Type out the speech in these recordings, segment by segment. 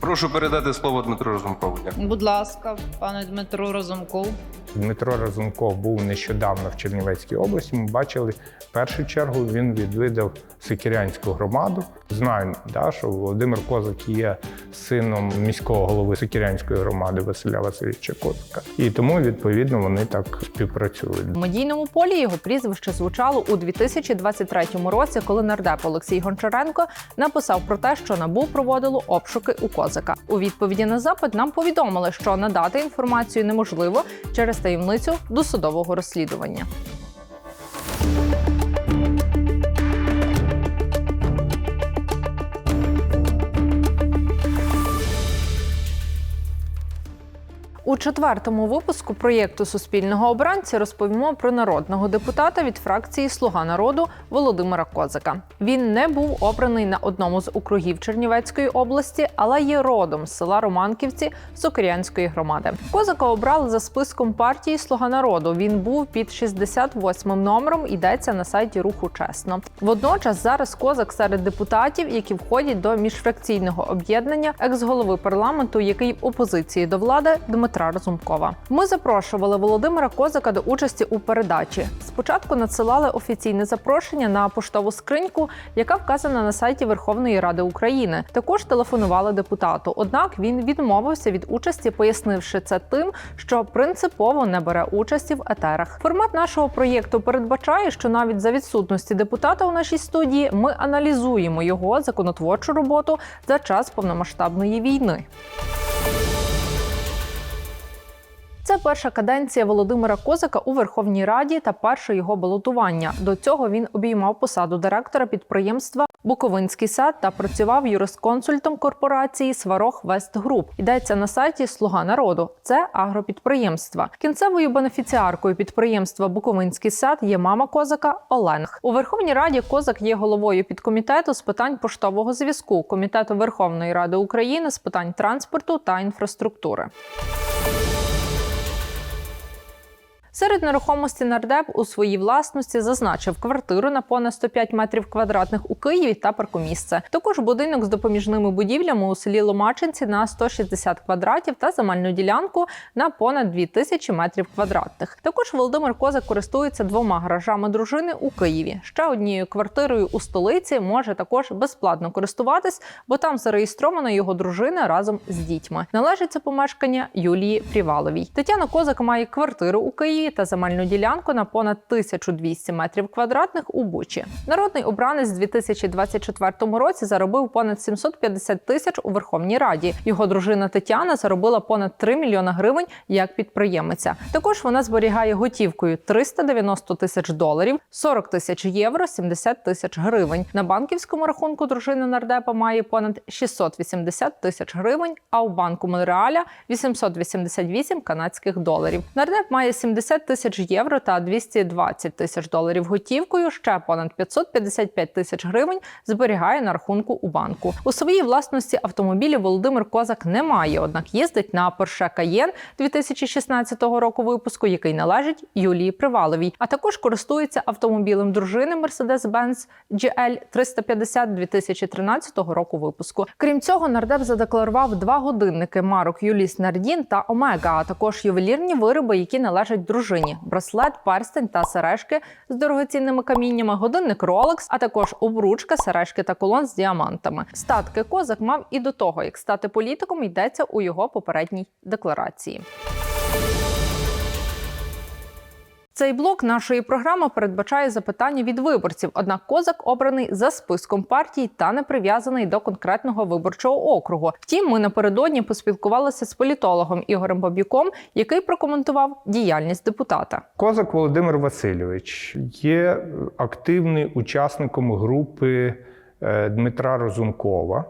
Прошу передати слово Дмитру Разумкову. Дякую. Будь ласка, пане Дмитро Разумков. Дмитро Разумков був нещодавно в Чернівецькій області. Ми бачили, в першу чергу він відвідав Сикірянську громаду. Знаю, да, що Володимир Козак є сином міського голови Сикірянської громади Василя Васильовича Козака. І тому, відповідно, вони так співпрацюють. В медійному полі його прізвище звучало у 2023 році, коли нардеп Олексій Гончаренко написав про те, що набу проводило обшуки у козака. У відповіді на запит нам повідомили, що надати інформацію неможливо через таємницю досудового розслідування. У четвертому випуску проєкту Суспільного обранці розповімо про народного депутата від фракції Слуга народу Володимира Козака. Він не був обраний на одному з округів Чернівецької області, але є родом з села Романківці Сокирянської громади. Козака обрали за списком партії Слуга народу. Він був під 68 номером. Йдеться на сайті Руху Чесно. Водночас зараз козак серед депутатів, які входять до міжфракційного об'єднання екс-голови парламенту, який в опозиції до влади Дмитра Разумкова. Ми запрошували Володимира Козака до участі у передачі. Спочатку надсилали офіційне запрошення на поштову скриньку, яка вказана на сайті Верховної Ради України. Також телефонували депутату. Однак він відмовився від участі, пояснивши це тим, що принципово не бере участі в етерах. Формат нашого проєкту передбачає, що навіть за відсутності депутата у нашій студії ми аналізуємо його законотворчу роботу за час повномасштабної війни. Це перша каденція Володимира Козака у Верховній Раді та перше його балотування. До цього він обіймав посаду директора підприємства Буковинський сад та працював юрисконсультом корпорації Сварог Вест Груп. Йдеться на сайті Слуга народу. Це агропідприємства. Кінцевою бенефіціаркою підприємства Буковинський сад є мама Козака Оленг. У Верховній Раді Козак є головою підкомітету з питань поштового зв'язку комітету Верховної Ради України з питань транспорту та інфраструктури. Серед нерухомості нардеп у своїй власності зазначив квартиру на понад 105 метрів квадратних у Києві та паркомісце. Також будинок з допоміжними будівлями у селі Ломачинці на 160 квадратів та земельну ділянку на понад 2000 метрів квадратних. Також Володимир Козак користується двома гаражами дружини у Києві. Ще однією квартирою у столиці може також безплатно користуватись, бо там зареєстрована його дружина разом з дітьми. Належить це помешкання Юлії Пріваловій. Тетяна Козак має квартиру у Києві та земельну ділянку на понад 1200 метрів квадратних у Бучі. Народний обранець у 2024 році заробив понад 750 тисяч у Верховній Раді. Його дружина Тетяна заробила понад 3 мільйона гривень як підприємиця. Також вона зберігає готівкою 390 тисяч доларів, 40 тисяч євро, 70 тисяч гривень. На банківському рахунку дружина нардепа має понад 680 тисяч гривень, а у банку Монреаля 888 канадських доларів. Нардеп має 70 тисяч євро та 220 тисяч доларів готівкою. Ще понад 555 тисяч гривень зберігає на рахунку у банку. У своїй власності автомобілі Володимир Козак не має, однак їздить на Porsche Cayenne 2016 року випуску, який належить Юлії Приваловій. А також користується автомобілем дружини Mercedes-Benz GL 350 2013 року випуску. Крім цього, нардеп задекларував два годинники марок Юліс Нардін та Омега, а також ювелірні вироби, які належать дружині: браслет, перстень та сережки з дорогоцінними каміннями, годинник Rolex, а також обручка, сережки та колон з діамантами. Статки козак мав і до того, як стати політиком, йдеться у його попередній декларації. Цей блок нашої програми передбачає запитання від виборців. Однак козак обраний за списком партій та не прив'язаний до конкретного виборчого округу. Втім, ми напередодні поспілкувалися з політологом Ігорем Бабюком, який прокоментував діяльність депутата. Козак Володимир Васильович є активним учасником групи е, Дмитра Розумкова.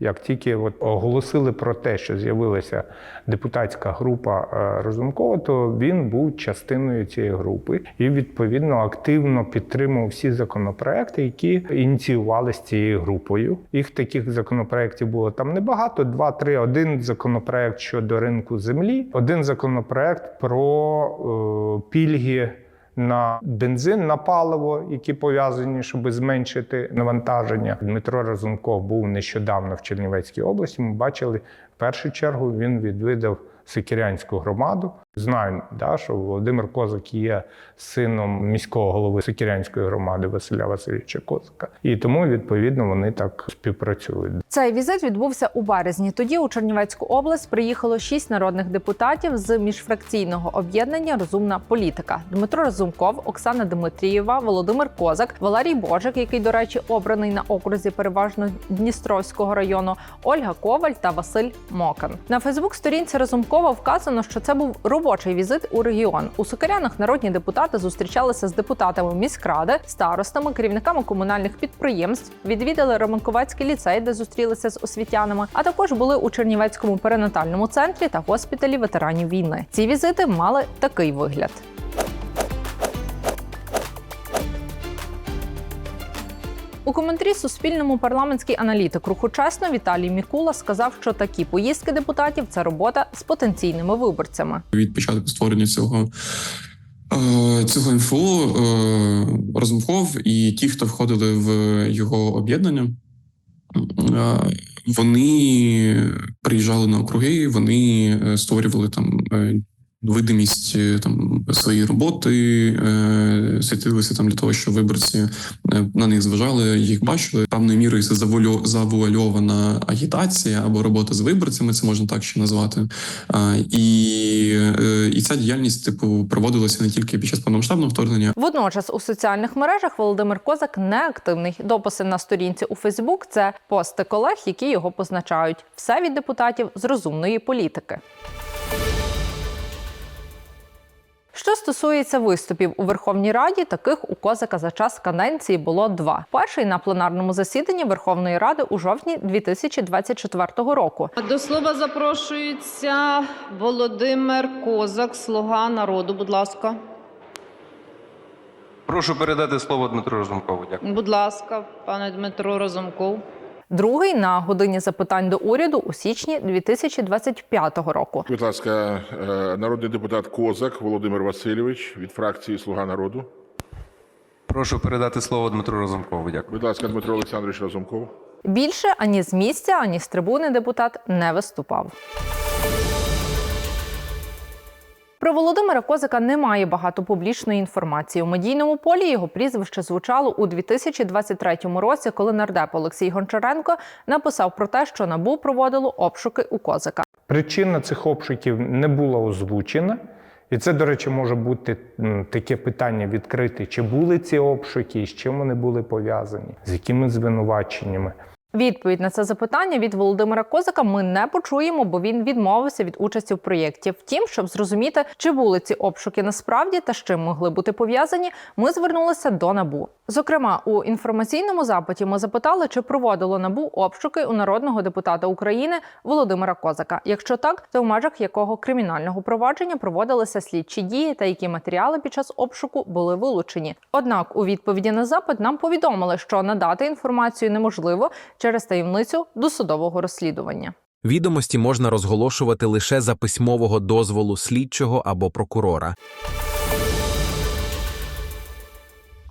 Як тільки от оголосили про те, що з'явилася депутатська група е, Розумкова, то він був частиною цієї групи і відповідно активно підтримував всі законопроекти, які ініціювалися цією групою. Їх таких законопроєктів було там небагато: два-три. Один законопроект щодо ринку землі, один законопроект про е, пільги на бензин, на паливо, які пов'язані, щоб зменшити навантаження. Дмитро Разумков був нещодавно в Чернівецькій області. Ми бачили в першу чергу він відвідав Сикірянську громаду. Знаю, да, що Володимир Козак є сином міського голови Сикірянської громади Василя Васильовича Козака. І тому, відповідно, вони так співпрацюють. Цей візит відбувся у березні. Тоді у Чернівецьку область приїхало шість народних депутатів з міжфракційного об'єднання Розумна політика: Дмитро Разумков, Оксана Дмитрієва, Володимир Козак, Валерій Божик, який, до речі, обраний на окрузі переважно Дністровського району, Ольга Коваль та Василь Мокан. На Фейсбук-сторінці Разумкова вказано, що це був робочий візит у регіон. У Сокирянах народні депутати зустрічалися з депутатами міськради, старостами, керівниками комунальних підприємств, відвідали Романковецький ліцей, де зустрілися з освітянами, а також були у Чернівецькому перинатальному центрі та госпіталі ветеранів війни. Ці візити мали такий вигляд. У коментарі Суспільному парламентський аналітик руху чесно Віталій Мікула сказав, що такі поїздки депутатів це робота з потенційними виборцями. від початку створення цього. е, Цього МФО е, і ті, хто входили в його об'єднання, е, вони приїжджали на округи, вони створювали там видимість е, там своєї роботи, е, світилися там для того, щоб виборці е, на них зважали, їх бачили. Певною мірою це завуальо- завуальована агітація або робота з виборцями, це можна так ще назвати. І, і ця діяльність, типу, проводилася не тільки під час повномасштабного вторгнення, Водночас у соціальних мережах Володимир Козак не активний. Дописи на сторінці у Фейсбук це пости колег, які його позначають. Все від депутатів з розумної політики. Стосується виступів у Верховній Раді, таких у Козака за час каденції було два. Перший на пленарному засіданні Верховної Ради у жовтні 2024 року. До слова запрошується Володимир Козак, слуга народу. Будь ласка. Прошу передати слово Дмитру Разумкову. Дякую. Будь ласка, пане Дмитро Разумков. Другий на годині запитань до уряду у січні 2025 року. Будь ласка, е, народний депутат Козак Володимир Васильович від фракції Слуга народу. Прошу передати слово Дмитру Разумкову. Дякую. Будь ласка, Дмитро Олександрович Разумков. Більше ані з місця, ані з трибуни депутат не виступав. Про Володимира Козака немає багато публічної інформації. У медійному полі його прізвище звучало у 2023 році, коли нардеп Олексій Гончаренко написав про те, що НАБУ проводило обшуки у Козака. Причина цих обшуків не була озвучена. І це, до речі, може бути таке питання відкрите: чи були ці обшуки, з чим вони були пов'язані, з якими звинуваченнями. Відповідь на це запитання від Володимира Козака ми не почуємо, бо він відмовився від участі в проєкті. Втім, щоб зрозуміти, чи були ці обшуки насправді та з чим могли бути пов'язані, ми звернулися до набу. Зокрема, у інформаційному запиті ми запитали, чи проводило набу обшуки у народного депутата України Володимира Козака. Якщо так, то в межах якого кримінального провадження проводилися слідчі дії та які матеріали під час обшуку були вилучені. Однак, у відповіді на запит нам повідомили, що надати інформацію неможливо через таємницю досудового розслідування. Відомості можна розголошувати лише за письмового дозволу слідчого або прокурора.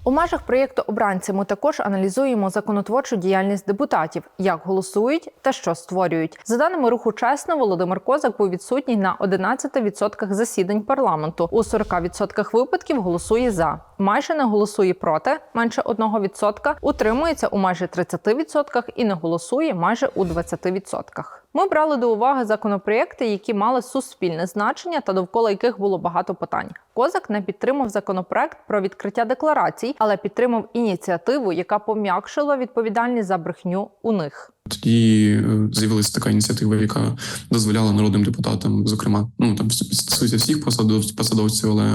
У межах проєкту обранці ми також аналізуємо законотворчу діяльність депутатів, як голосують та що створюють. За даними руху чесно, Володимир Козак був відсутній на 11% засідань парламенту. У 40% випадків голосує за, майже не голосує проти, менше 1%, утримується у майже 30% і не голосує майже у 20%. Ми брали до уваги законопроекти, які мали суспільне значення та довкола яких було багато питань. Козак не підтримав законопроект про відкриття декларацій, але підтримав ініціативу, яка пом'якшила відповідальність за брехню у них. тоді е, з'явилася така ініціатива, яка дозволяла народним депутатам, зокрема, ну там стосується всіх посадов- посадовців, але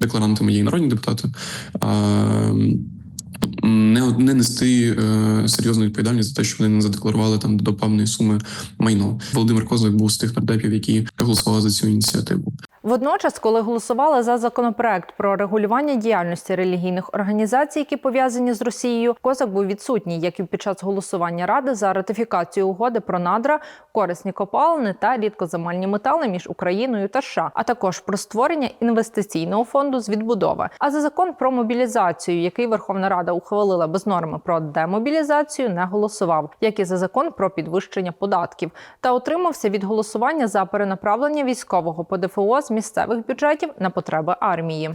декларантами є і народні депутати. А, не, не нести е, серйозну відповідальність за те, що вони не задекларували там до певної суми майно. Володимир Козак був з тих нардепів, які голосували за цю ініціативу. Водночас, коли голосували за законопроект про регулювання діяльності релігійних організацій, які пов'язані з Росією, Козак був відсутній, як і під час голосування ради за ратифікацію угоди про надра, корисні копалини та рідкоземельні метали між Україною та США, а також про створення інвестиційного фонду з відбудови. А за закон про мобілізацію, який Верховна Рада ухвалила без норми про демобілізацію, не голосував, як і за закон про підвищення податків, та утримався від голосування за перенаправлення військового ПДФО з місцевих бюджетів на потреби армії.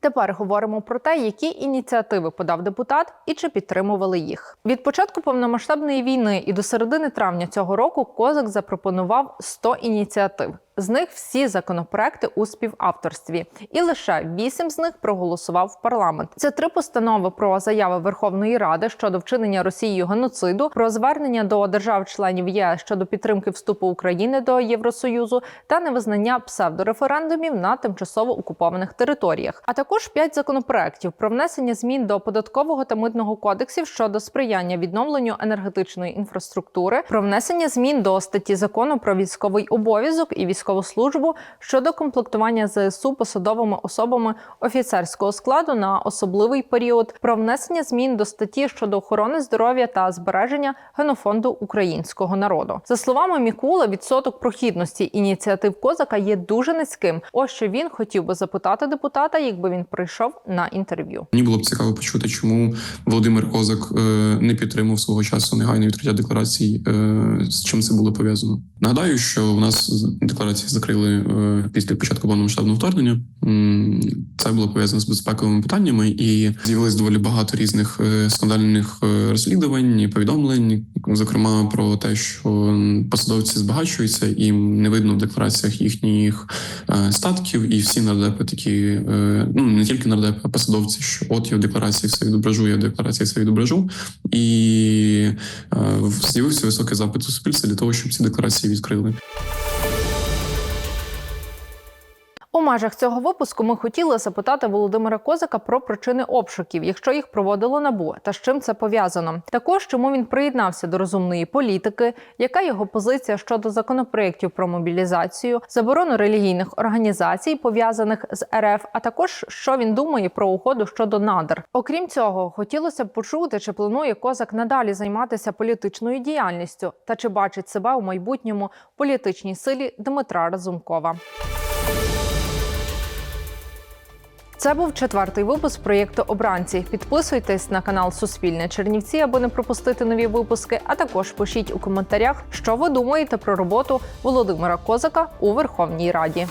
Тепер говоримо про те, які ініціативи подав депутат і чи підтримували їх. Від початку повномасштабної війни і до середини травня цього року Козак запропонував 100 ініціатив. З них всі законопроекти у співавторстві, і лише вісім з них проголосував парламент. Це три постанови про заяви Верховної Ради щодо вчинення Росією геноциду, про звернення до держав-членів ЄС щодо підтримки вступу України до Євросоюзу та невизнання псевдореферендумів на тимчасово окупованих територіях, а також п'ять законопроєктів про внесення змін до податкового та митного кодексів щодо сприяння відновленню енергетичної інфраструктури, про внесення змін до статті закону про військовий обов'язок і військову службу щодо комплектування ЗСУ посадовими особами офіцерського складу на особливий період, про внесення змін до статті щодо охорони здоров'я та збереження генофонду українського народу. За словами Мікула, відсоток прохідності ініціатив Козака є дуже низьким. Ось що він хотів би запитати депутата, якби він прийшов на інтерв'ю. Мені було б цікаво почути, чому Володимир Козак е, не підтримав свого часу негайне відкриття декларацій. е, З чим це було пов'язано? Нагадаю, що у нас декларації закрили е, після початку повномасштабного вторгнення. Це було пов'язано з безпековими питаннями, і з'явилось доволі багато різних е, скандальних е, розслідувань, і повідомлень, зокрема про те, що посадовці збагачуються, і не видно в деклараціях їхніх статків, і всі нардепи такі, ну не тільки нардепи, а посадовці, що от я в декларації все відображу, я в декларації все відображу. І з'явився високий запит у суспільства для того, щоб ці декларації відкрили. У межах цього випуску ми хотіли запитати Володимира Козака про причини обшуків, якщо їх проводило набу, та з чим це пов'язано. Також чому він приєднався до розумної політики, яка його позиція щодо законопроєктів про мобілізацію, заборону релігійних організацій, пов'язаних з РФ, а також що він думає про угоду щодо надр. Окрім цього, хотілося б почути, чи планує Козак надалі займатися політичною діяльністю, та чи бачить себе у майбутньому політичній силі Дмитра Разумкова. Це був четвертий випуск проєкту Обранці. Підписуйтесь на канал Суспільне Чернівці, аби не пропустити нові випуски. А також пишіть у коментарях, що ви думаєте про роботу Володимира Козака у Верховній Раді.